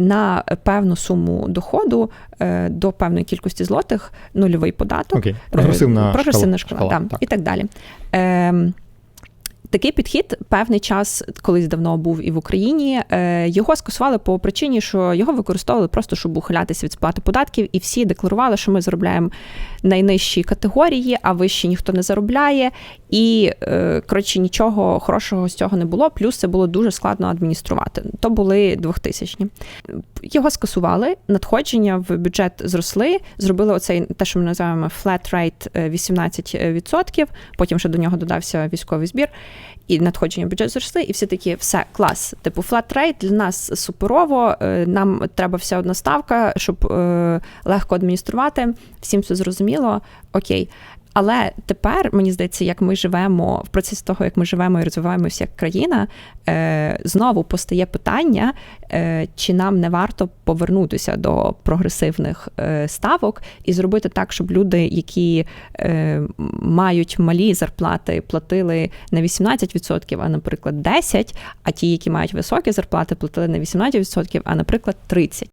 на певну суму доходу е, до певної кількості злотих нульовий податок. Окей. Прогресивна Е, прогресивна шкала. шкала, Шкала, да, так. і так далі. Такий підхід певний час, колись давно був і в Україні. е, Його скасували по причині, що його використовували просто, щоб ухилятися від сплати податків, і всі декларували, що ми заробляємо найнижчі категорії, а вищі ніхто не заробляє. І е, коротше нічого хорошого з цього не було. Плюс це було дуже складно адмініструвати. То були 2000-ні. Його скасували, надходження в бюджет зросли, зробили оцей те, що ми називаємо flat rate е, 18%, потім ще до нього додався військовий збір, і надходження в бюджет зросли, і всі такі, все, клас. Типу, флатрейт для нас суперово, е, нам треба вся одна ставка, щоб е, легко адмініструвати, всім все зрозуміло, окей. Але тепер мені здається, як ми живемо в процесі того, як ми живемо і розвиваємося як країна, е, знову постає питання, е, чи нам не варто повернутися до прогресивних е, ставок і зробити так, щоб люди, які е, мають малі зарплати, платили не 18%, а наприклад 10%, а ті, які мають високі зарплати, платили не 18%, а наприклад 30%.